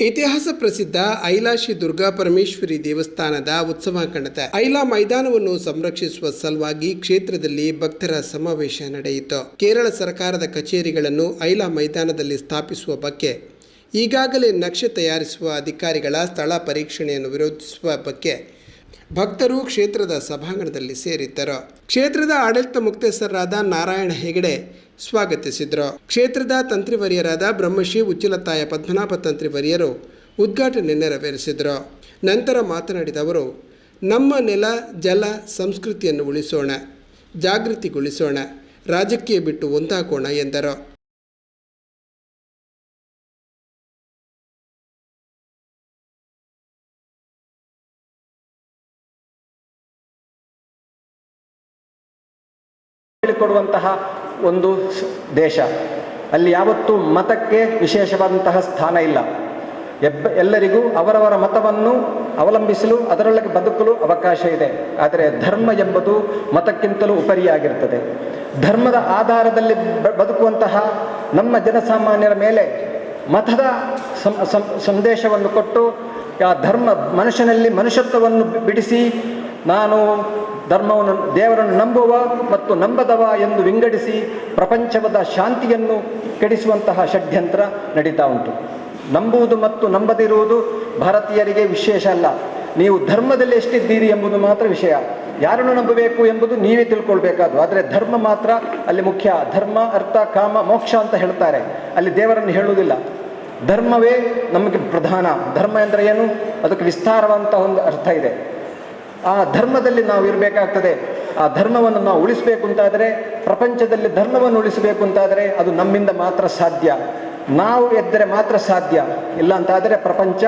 ಇತಿಹಾಸ ಪ್ರಸಿದ್ಧ ಐಲಾಶಿ ದುರ್ಗಾ ಪರಮೇಶ್ವರಿ ದೇವಸ್ಥಾನದ ಉತ್ಸವ ಕಣದ ಐಲಾ ಮೈದಾನವನ್ನು ಸಂರಕ್ಷಿಸುವ ಸಲುವಾಗಿ ಕ್ಷೇತ್ರದಲ್ಲಿ ಭಕ್ತರ ಸಮಾವೇಶ ನಡೆಯಿತು. ಕೇರಳ ಸರ್ಕಾರದ ಕಚೇರಿಗಳನ್ನು ಐಲಾ ಮೈದಾನದಲ್ಲಿ ಸ್ಥಾಪಿಸುವ ಬಗ್ಗೆ, ಈಗಾಗಲೇ ನಕ್ಷೆ ತಯಾರಿಸುವ ಅಧಿಕಾರಿಗಳ ಸ್ಥಳ ಪರೀಕ್ಷಣೆಯನ್ನು ವಿರೋಧಿಸುವ ಬಗ್ಗೆ ಭಕ್ತರು ಕ್ಷೇತ್ರದ ಸಭಾಂಗಣದಲ್ಲಿ ಸೇರಿದ್ದರು. ಕ್ಷೇತ್ರದ ಆಡಳಿತ ಮುಕ್ತೇಸರಾದ ನಾರಾಯಣ ಹೆಗಡೆ ಸ್ವಾಗತಿಸಿದರು. ಕ್ಷೇತ್ರದ ತಂತ್ರಿವರಿಯರಾದ ಬ್ರಹ್ಮಶ್ರೀ ಉಚ್ಚಿಲತಾಯ ಪದ್ಮನಾಭ ತಂತ್ರಿವರಿಯರು ಉದ್ಘಾಟನೆ ನೆರವೇರಿಸಿದರು. ನಂತರ ಮಾತನಾಡಿದ ಅವರು, ನಮ್ಮ ನೆಲ, ಜಲ ಸಂಸ್ಕೃತಿಯನ್ನು ಉಳಿಸೋಣ, ಜಾಗೃತಿಗೊಳಿಸೋಣ, ರಾಜಕೀಯ ಬಿಟ್ಟು ಒಂದಾಗೋಣ ಎಂದರು. ಹೇಳಿಕೊಡುವಂತಹ ಒಂದು ದೇಶ. ಅಲ್ಲಿ ಯಾವತ್ತೂ ಮತಕ್ಕೆ ವಿಶೇಷವಾದಂತಹ ಸ್ಥಾನ ಇಲ್ಲ. ಎಬ್ಬ, ಎಲ್ಲರಿಗೂ ಅವರವರ ಮತವನ್ನು ಅವಲಂಬಿಸಲು, ಅದರೊಳಗೆ ಬದುಕಲು ಅವಕಾಶ ಇದೆ. ಆದರೆ ಧರ್ಮ ಎಂಬುದು ಮತಕ್ಕಿಂತಲೂ ಉಪರಿಯಾಗಿರ್ತದೆ ಧರ್ಮದ ಆಧಾರದಲ್ಲಿ ಬದುಕುವಂತಹ ನಮ್ಮ ಜನಸಾಮಾನ್ಯರ ಮೇಲೆ ಮತದ ಸಂದೇಶವನ್ನು ಕೊಟ್ಟು, ಆ ಧರ್ಮ ಮನುಷ್ಯನಲ್ಲಿ ಮನುಷ್ಯತ್ವವನ್ನು ಬಿಡಿಸಿ, ನಾನು ಧರ್ಮವನ್ನು ದೇವರನ್ನು ನಂಬುವ ಮತ್ತು ನಂಬದವ ಎಂದು ವಿಂಗಡಿಸಿ ಪ್ರಪಂಚವದ ಶಾಂತಿಯನ್ನು ಕೆಡಿಸುವಂತಹ ಷಡ್ಯಂತ್ರ ನಡೀತಾ ಉಂಟು. ನಂಬುವುದು ಮತ್ತು ನಂಬದಿರುವುದು ಭಾರತೀಯರಿಗೆ ವಿಶೇಷ ಅಲ್ಲ. ನೀವು ಧರ್ಮದಲ್ಲಿ ಎಷ್ಟಿದ್ದೀರಿ ಎಂಬುದು ಮಾತ್ರ ವಿಷಯ. ಯಾರನ್ನು ನಂಬಬೇಕು ಎಂಬುದು ನೀವೇ ತಿಳ್ಕೊಳ್ಬೇಕಾದ್ದು. ಆದರೆ ಧರ್ಮ ಮಾತ್ರ ಅಲ್ಲಿ ಮುಖ್ಯ. ಧರ್ಮ, ಅರ್ಥ, ಕಾಮ, ಮೋಕ್ಷ ಅಂತ ಹೇಳ್ತಾರೆ. ಅಲ್ಲಿ ದೇವರನ್ನು ಹೇಳುವುದಿಲ್ಲ. ಧರ್ಮವೇ ನಮಗೆ ಪ್ರಧಾನ. ಧರ್ಮ ಎಂದರೆ ಏನು? ಅದಕ್ಕೆ ವಿಸ್ತಾರವಂತ ಒಂದು ಅರ್ಥ ಇದೆ. ಆ ಧರ್ಮದಲ್ಲಿ ನಾವು ಇರಬೇಕಾಗ್ತದೆ. ಆ ಧರ್ಮವನ್ನು ನಾವು ಉಳಿಸಬೇಕು ಅಂತಾದರೆ, ಪ್ರಪಂಚದಲ್ಲಿ ಧರ್ಮವನ್ನು ಉಳಿಸಬೇಕು ಅಂತಾದರೆ ಅದು ನಮ್ಮಿಂದ ಮಾತ್ರ ಸಾಧ್ಯ. ನಾವು ಎದ್ದರೆ ಮಾತ್ರ ಸಾಧ್ಯ. ಇಲ್ಲ ಅಂತಾದರೆ ಪ್ರಪಂಚ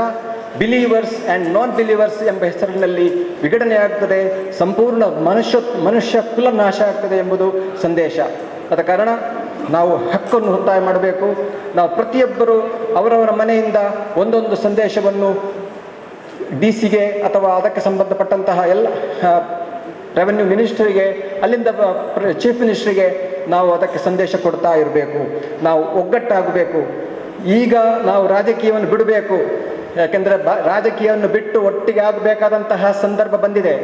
ಬಿಲೀವರ್ಸ್ ಆ್ಯಂಡ್ ನಾನ್ ಬಿಲೀವರ್ಸ್ ಎಂಬ ಹೆಸರಿನಲ್ಲಿ ವಿಘಟನೆ ಆಗ್ತದೆ. ಸಂಪೂರ್ಣ ಮನುಷ್ಯ ಮನುಷ್ಯ ಕುಲ ನಾಶ ಆಗ್ತದೆ ಎಂಬುದು ಸಂದೇಶ. ಆದ ಕಾರಣ ನಾವು ಹಕ್ಕನ್ನು ಒತ್ತಾಯ ಮಾಡಬೇಕು. ನಾವು ಪ್ರತಿಯೊಬ್ಬರು ಅವರವರ ಮನೆಯಿಂದ ಒಂದೊಂದು ಸಂದೇಶವನ್ನು ಡಿ ಸಿಗೆ ಅಥವಾ ಅದಕ್ಕೆ ಸಂಬಂಧಪಟ್ಟಂತಹ ಎಲ್ಲ ರೆವೆನ್ಯೂ ಮಿನಿಸ್ಟ್ರಿಗೆ ಅಲ್ಲಿಂದ ಚೀಫ್ ಮಿನಿಸ್ಟ್ರಿಗೆ ನಾವು ಅದಕ್ಕೆ ಸಂದೇಶ ಕೊಡ್ತಾ ಇರಬೇಕು. ನಾವು ಒಗ್ಗಟ್ಟಾಗಬೇಕು. ಈಗ ನಾವು ರಾಜಕೀಯವನ್ನು ಬಿಡಬೇಕು. ಯಾಕೆಂದರೆ ಬ, ರಾಜಕೀಯವನ್ನು ಬಿಟ್ಟು ಒಟ್ಟಿಗೆ ಆಗಬೇಕಾದಂತಹ ಸಂದರ್ಭ ಬಂದಿದೆ.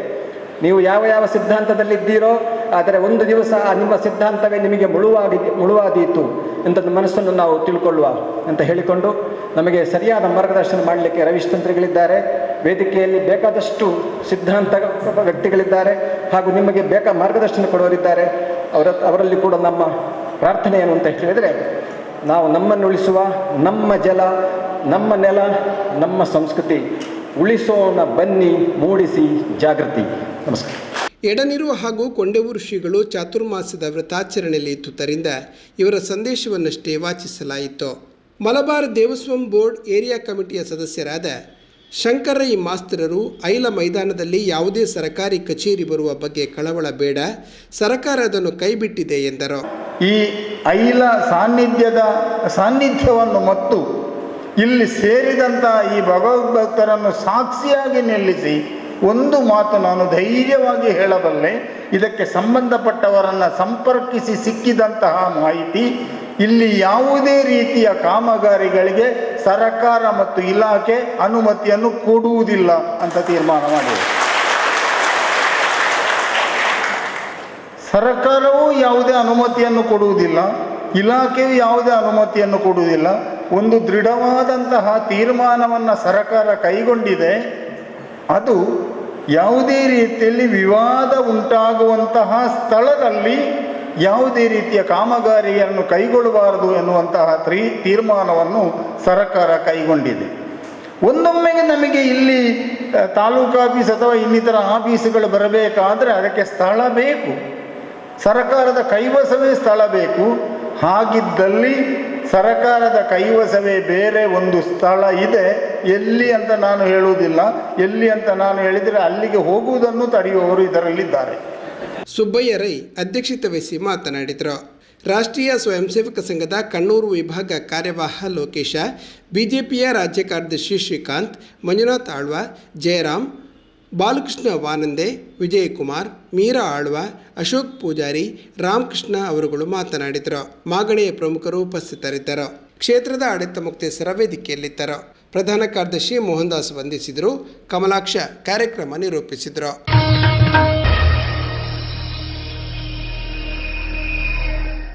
ನೀವು ಯಾವ ಯಾವ ಸಿದ್ಧಾಂತದಲ್ಲಿದ್ದೀರೋ, ಆದರೆ ಒಂದು ದಿವಸ ನಿಮ್ಮ ಸಿದ್ಧಾಂತವೇ ನಿಮಗೆ ಮುಳುವಾಗಿ ಮುಳುವಾದೀತು. ಎಂಥದ್ದು ಮನಸ್ಸನ್ನು ನಾವು ತಿಳ್ಕೊಳ್ಳುವ ಅಂತ ಹೇಳಿಕೊಂಡು ನಮಗೆ ಸರಿಯಾದ ಮಾರ್ಗದರ್ಶನ ಮಾಡಲಿಕ್ಕೆ ರವೀಶ್ ತಂತ್ರಿಗಳಿದ್ದಾರೆ ವೇದಿಕೆಯಲ್ಲಿ ಬೇಕಾದಷ್ಟು ಸಿದ್ಧಾಂತ ವ್ಯಕ್ತಿಗಳಿದ್ದಾರೆ ಹಾಗೂ ನಿಮಗೆ ಬೇಕಾ ಮಾರ್ಗದರ್ಶನ ಕೊಡೋರಿದ್ದಾರೆ ಅವರ ಅವರಲ್ಲಿ ಕೂಡ ನಮ್ಮ ಪ್ರಾರ್ಥನೆ ಏನು ಅಂತ ಹೇಳಿದರೆ ನಾವು ನಮ್ಮನ್ನು ಉಳಿಸುವ, ನಮ್ಮ ಜಲ, ನಮ್ಮ ನೆಲ, ನಮ್ಮ ಸಂಸ್ಕೃತಿ ಉಳಿಸೋಣ ಬನ್ನಿ, ಮೂಡಿಸಿ, ಜಾಗೃತಿ. ನಮಸ್ಕಾರ. ಎಡನೀರು ಹಾಗೂ ಕೊಂಡೆವು ಋಷಿಗಳು ಚಾತುರ್ಮಾಸದ ವ್ರತಾಚರಣೆಯಲ್ಲಿ ಇತ್ತುದರಿಂದ ಇವರ ಸಂದೇಶವನ್ನಷ್ಟೇ ವಾಚಿಸಲಾಯಿತು. ಮಲಬಾರ್ ದೇವಸ್ವಂ ಬೋರ್ಡ್ ಏರಿಯಾ ಕಮಿಟಿಯ ಸದಸ್ಯರಾದ ಶಂಕರೈ ಮಾಸ್ತರರು ಐಲ ಮೈದಾನದಲ್ಲಿ ಯಾವುದೇ ಸರಕಾರಿ ಕಚೇರಿ ಬರುವ ಬಗ್ಗೆ ಕಳವಳ ಬೇಡ, ಸರಕಾರ ಅದನ್ನು ಕೈಬಿಟ್ಟಿದೆ ಎಂದರು. ಈ ಐಲ ಸಾನ್ನಿಧ್ಯದ ಸಾನ್ನಿಧ್ಯವನ್ನು ಮತ್ತು ಇಲ್ಲಿ ಸೇರಿದಂಥ ಈ ಭಗವದ್ಭಕ್ತರನ್ನು ಸಾಕ್ಷಿಯಾಗಿ ನಿಲ್ಲಿಸಿ ಒಂದು ಮಾತು ನಾನು ಧೈರ್ಯವಾಗಿ ಹೇಳಬಲ್ಲೆ. ಇದಕ್ಕೆ ಸಂಬಂಧಪಟ್ಟವರನ್ನು ಸಂಪರ್ಕಿಸಿ ಸಿಕ್ಕಿದಂತಹ ಮಾಹಿತಿ, ಇಲ್ಲಿ ಯಾವುದೇ ರೀತಿಯ ಕಾಮಗಾರಿಗಳಿಗೆ ಸರಕಾರ ಮತ್ತು ಇಲಾಖೆ ಅನುಮತಿಯನ್ನು ಕೊಡುವುದಿಲ್ಲ ಅಂತ ತೀರ್ಮಾನ ಮಾಡಿದೆ. ಸರ್ಕಾರವು ಯಾವುದೇ ಅನುಮತಿಯನ್ನು ಕೊಡುವುದಿಲ್ಲ, ಇಲಾಖೆಯು ಯಾವುದೇ ಅನುಮತಿಯನ್ನು ಕೊಡುವುದಿಲ್ಲ. ಒಂದು ದೃಢವಾದಂತಹ ತೀರ್ಮಾನವನ್ನು ಸರ್ಕಾರ ಕೈಗೊಂಡಿದೆ. ಅದು ಯಾವುದೇ ರೀತಿಯಲ್ಲಿ ವಿವಾದ ಉಂಟಾಗುವಂತಹ ಸ್ಥಳದಲ್ಲಿ ಯಾವುದೇ ರೀತಿಯ ಕಾಮಗಾರಿಯನ್ನು ಕೈಗೊಳ್ಳಬಾರದು ಎನ್ನುವಂತಹ ತ್ರೀ ತೀರ್ಮಾನವನ್ನು ಸರ್ಕಾರ ಕೈಗೊಂಡಿದೆ. ಒಂದೊಮ್ಮೆಗೆ ನಮಗೆ ಇಲ್ಲಿ ತಾಲೂಕು ಆಫೀಸ್ ಅಥವಾ ಇನ್ನಿತರ ಆಫೀಸುಗಳು ಬರಬೇಕಾದರೆ ಅದಕ್ಕೆ ಸ್ಥಳ ಬೇಕು. ಸರಕಾರದ ಕೈವಸವೇ ಸ್ಥಳ ಬೇಕು. ಹಾಗಿದ್ದಲ್ಲಿ ಸರಕಾರದ ಕೈವಸವೇ ಬೇರೆ ಒಂದು ಸ್ಥಳ ಇದೆ. ಎಲ್ಲಿ ಅಂತ ನಾನು ಹೇಳುವುದಿಲ್ಲ. ಎಲ್ಲಿ ಅಂತ ನಾನು ಹೇಳಿದರೆ ಅಲ್ಲಿಗೆ ಹೋಗುವುದನ್ನು ತಡೆಯುವವರು ಇದರಲ್ಲಿದ್ದಾರೆ. ಸುಬ್ಬಯ್ಯ ರೈ ಅಧ್ಯಕ್ಷತೆ ವಹಿಸಿ ಮಾತನಾಡಿದರು. ರಾಷ್ಟ್ರೀಯ ಸ್ವಯಂ ಸೇವಕ ಸಂಘದ ಕಣ್ಣೂರು ವಿಭಾಗ ಕಾರ್ಯವಾಹ ಲೋಕೇಶ, ಬಿಜೆಪಿಯ ರಾಜ್ಯ ಕಾರ್ಯದರ್ಶಿ ಶ್ರೀಕಾಂತ್, ಮಂಜುನಾಥ್ ಆಳ್ವ, ಜಯರಾಮ್, ಬಾಲಕೃಷ್ಣ ವಾನಂದೆ, ವಿಜಯಕುಮಾರ್, ಮೀರಾ ಆಳ್ವ, ಅಶೋಕ್ ಪೂಜಾರಿ, ರಾಮಕೃಷ್ಣ ಅವರುಗಳು ಮಾತನಾಡಿದರು. ಮಾಗಣೆಯ ಪ್ರಮುಖರು ಉಪಸ್ಥಿತರಿದ್ದರು. ಕ್ಷೇತ್ರದ ಆಡಳಿತ ಮುಕ್ತೇಶ್ವರ ವೇದಿಕೆಯಲ್ಲಿದ್ದರು. ಪ್ರಧಾನ ಕಾರ್ಯದರ್ಶಿ ಮೋಹನ್ ದಾಸ್ ವಂದಿಸಿದರು. ಕಮಲಾಕ್ಷ ಕಾರ್ಯಕ್ರಮ ನಿರೂಪಿಸಿದರು.